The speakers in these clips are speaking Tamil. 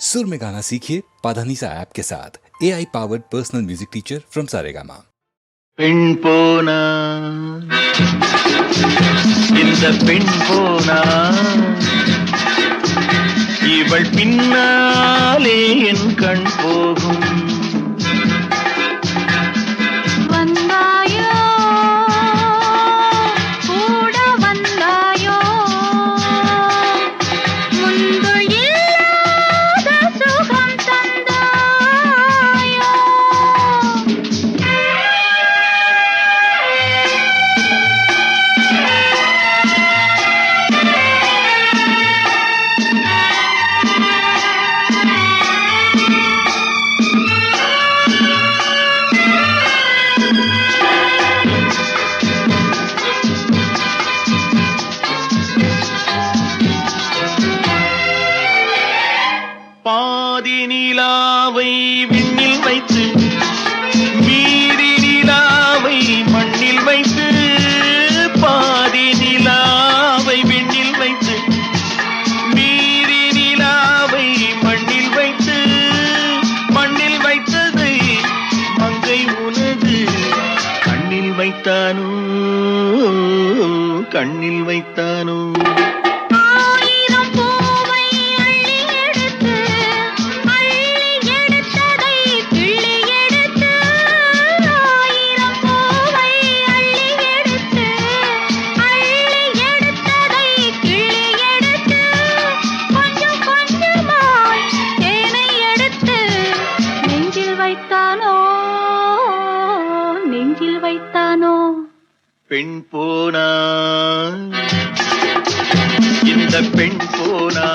सुर में गाना सीखिए पाधानीसा ऐप के साथ। A I powered personal music teacher from Saregama பின்போனா இந்த பின்னாலே என் கண் போகும் பெண் போனா இந்த பெண் போனா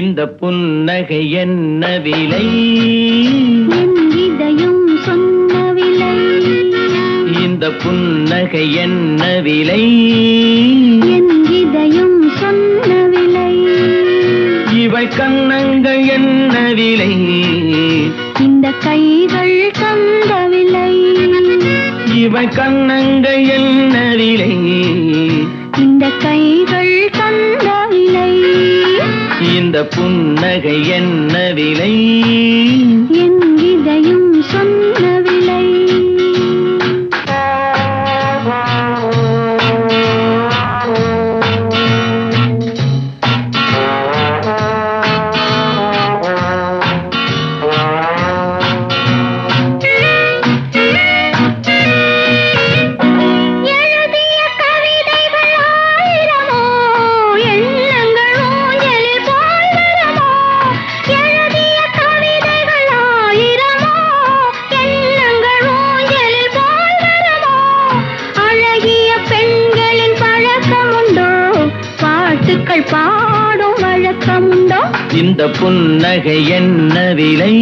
இந்த புன்னகை என்ன விலை? என் இதயம் சொன்ன விலை. இந்த புன்னகை என்ன விலை? என் இதயம் சொன்ன விலை. இவை கண்ணங்கள் என்ன விலை? இந்த கைகள் தந்த விலை. இவை கண்ணங்கள் என்ன விலை? இந்த கைகள் இந்த புன்னகை என்ன விலை? என் இதயம் சொன்ன புன்னகை என்ன விலை?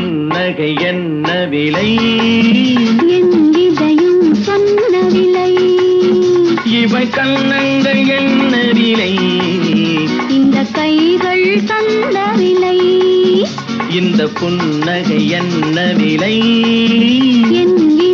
புன்னகை என்ன விலை? என் இதயம் சொன்ன விலை. இவை கண்ணங்கள் என்ன விலை? இந்த கைகள் தந்த விலை. இந்த புன்னகை என்ன விலை? என்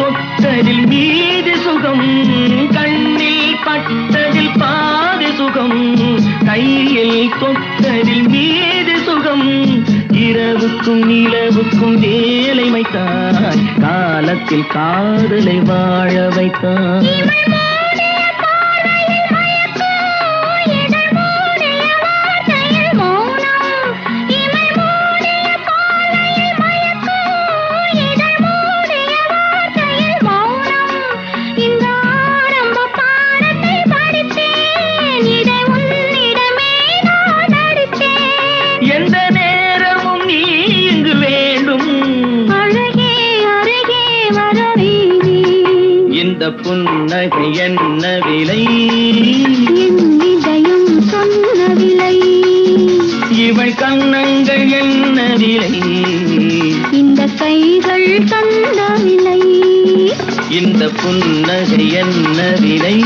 கையில் மீது சுகம் கண்ணில் பட்டதில் பாதி சுகம் கையில் தொட்டதில் மீது சுகம். இரவுக்கும் நிலவுக்கும் வேலை வைத்தாய் காலத்தில் காதலை வாழ வைத்தாய். புன்னகை என்ன விலை? சொன்ன விலை. இவள் கண்ணங்கள் என்ன விலை? இந்த கைகள் தந்த விலை. இந்த புன்னகை என்ன விலை?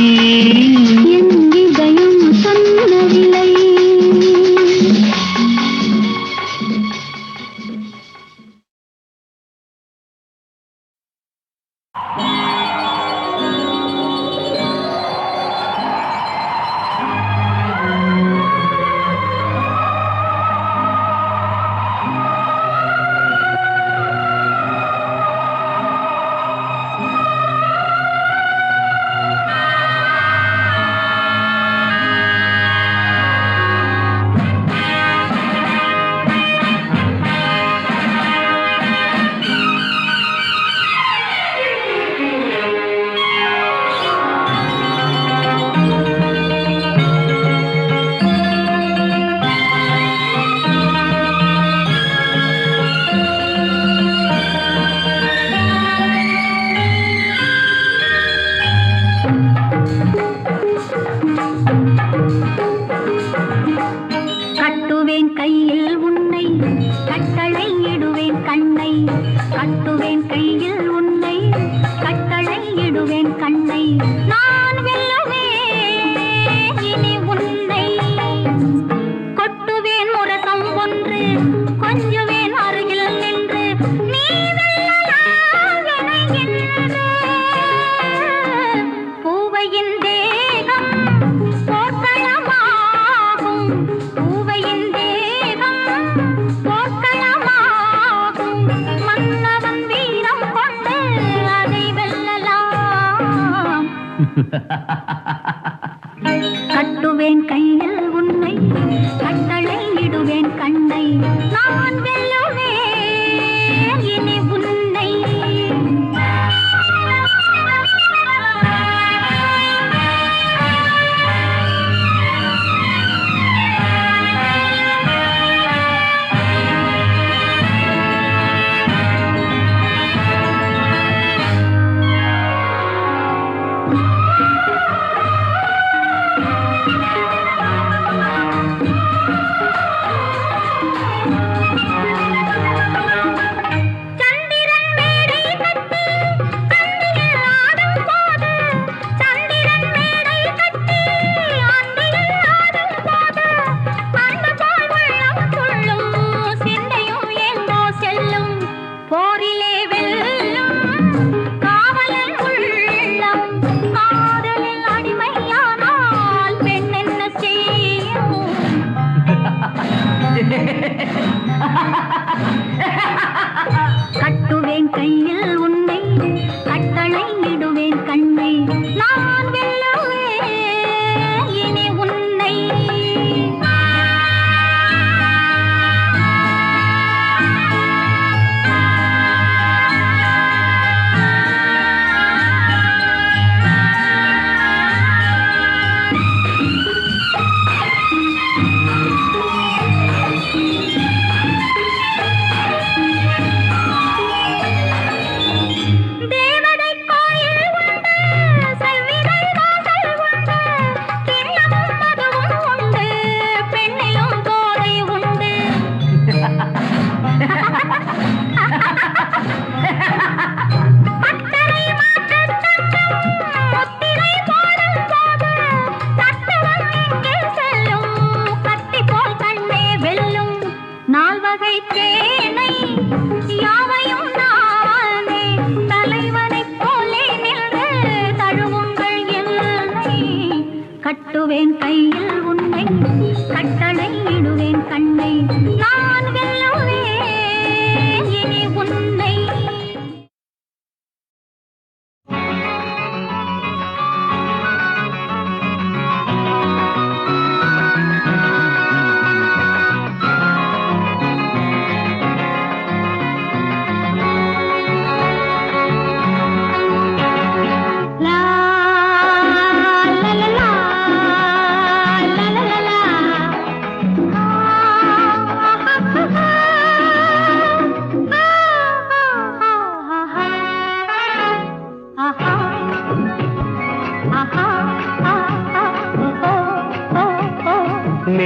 கட்டுவேன் கையில் உன்னை. கட்ட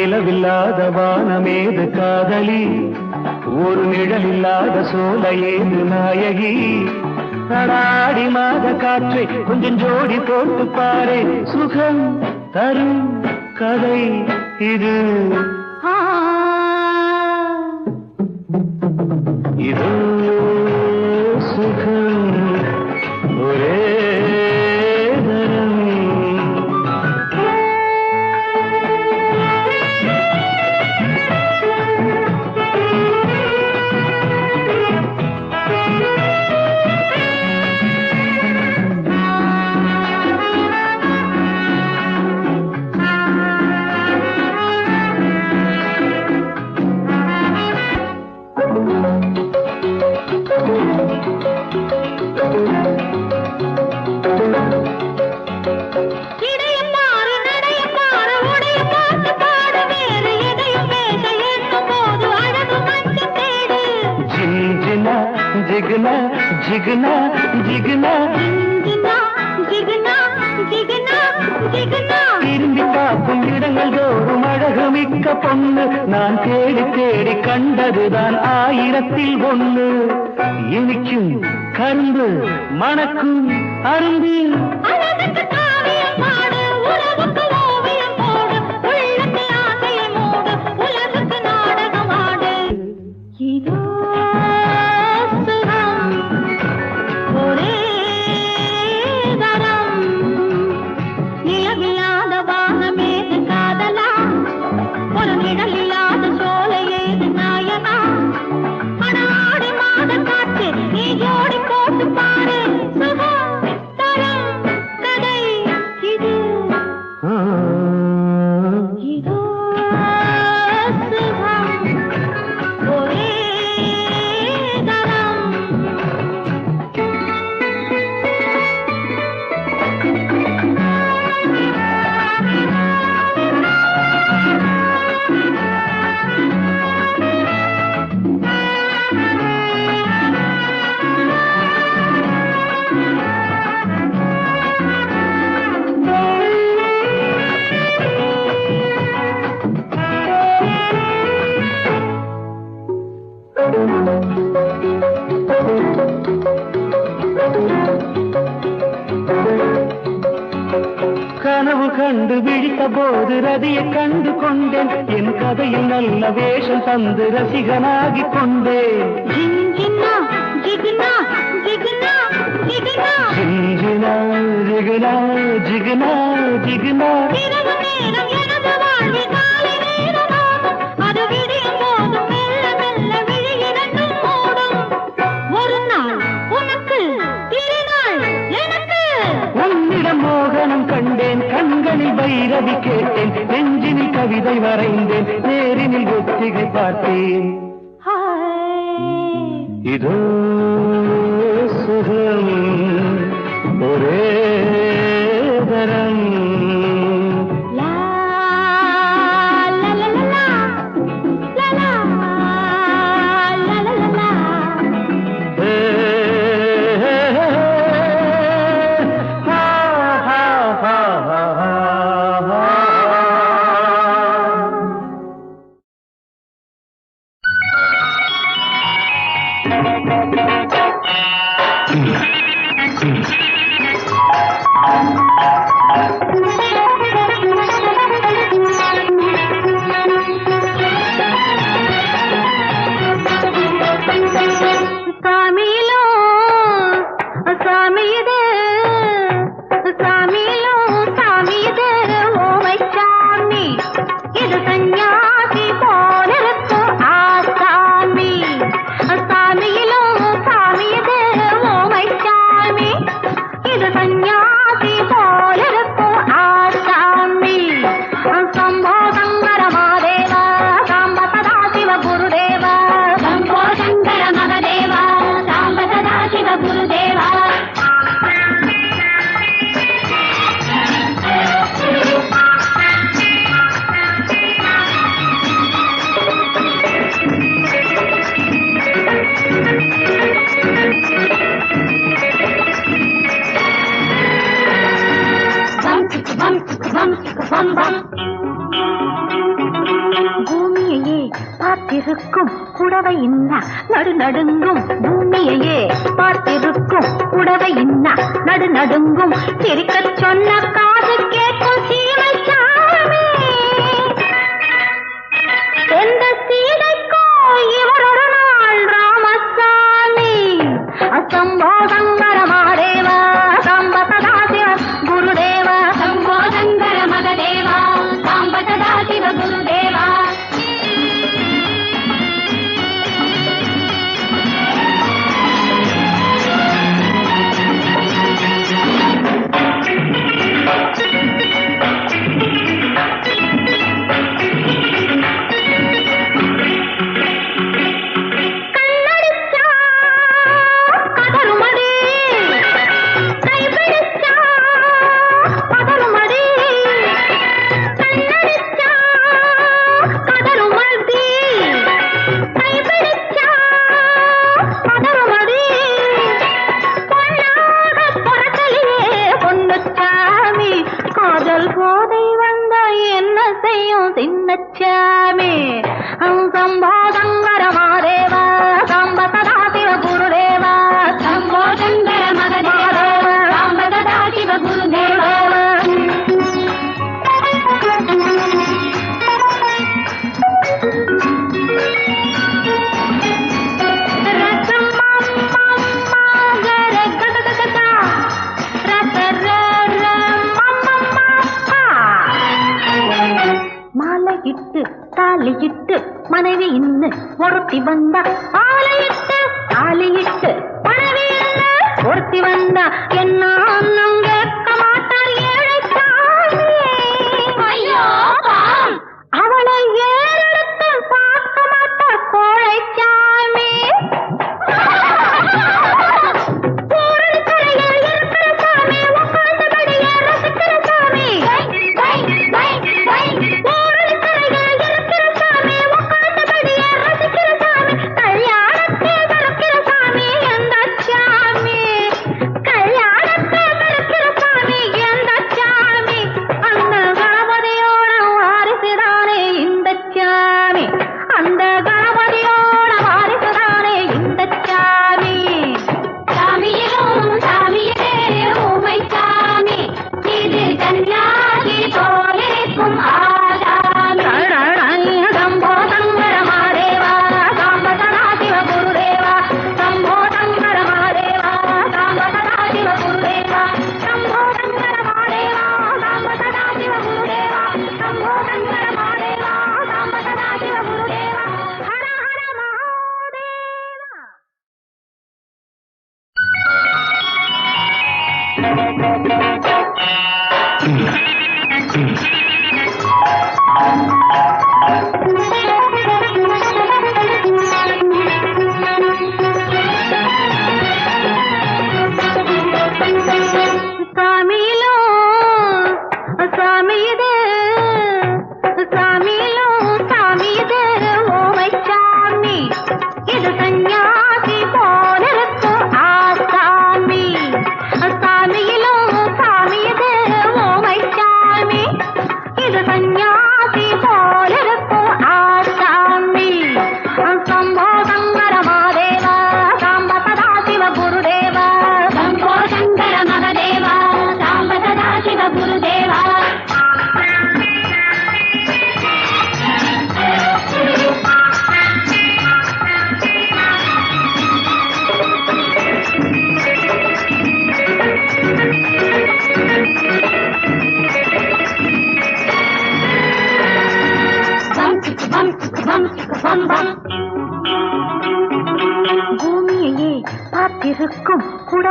நிலவில்லாத வானமேது காதலி? ஒரு நிழலில்லாத சோலையேது நாயகி? நடாடி மாத காற்றை கொஞ்சம் ஜோடி போட்டு பாரு. சுகம் தரும் கதை இது. ஆ கண்டதுதான் ஆயிரத்தில் ஒன்று இனிக்கும் கரும்பு மணக்கும் அரும்பு. அழகு ரதியை கண்டு கொண்டேன். என் கதையில் நல்ல வேஷம் தந்து ரசிகனாகி கொண்டேன். ஜிங்கினா ஜிகினா ஜிகினா ஜிகினா. பைரவி கேட்டேன். நெஞ்சினில் கவிதை வரைந்தேன். நேரினில் ஒத்திகை பார்த்தேன். இதோ பூமியையே பார்த்திருக்கும் புடவை என்ன நடு நடுங்கும் பூமியையே பார்த்திருக்கும் புடவை என்ன நடு நடுங்கும். சிரிக்க சொன்ன காது கேட்கும் சீமை சாமி. எந்த சீடைக்கோ இவர் நாள் ராமசாமி? அசம்போதங்கரமாரேவா சம்பதா மனைவி இன்னும் ஒருத்தி வந்தா ஆலையிட்டு ஆலையிட்டு.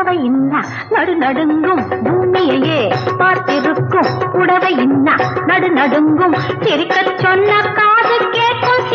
புடவை இன்னா நடு நடுங்கும் பூமியையே பார்த்திருக்கும் புடவை இன்னா நடு நடுங்கும் சிரிக்க சொன்ன காது கேட்கும்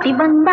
பிரதிபந்த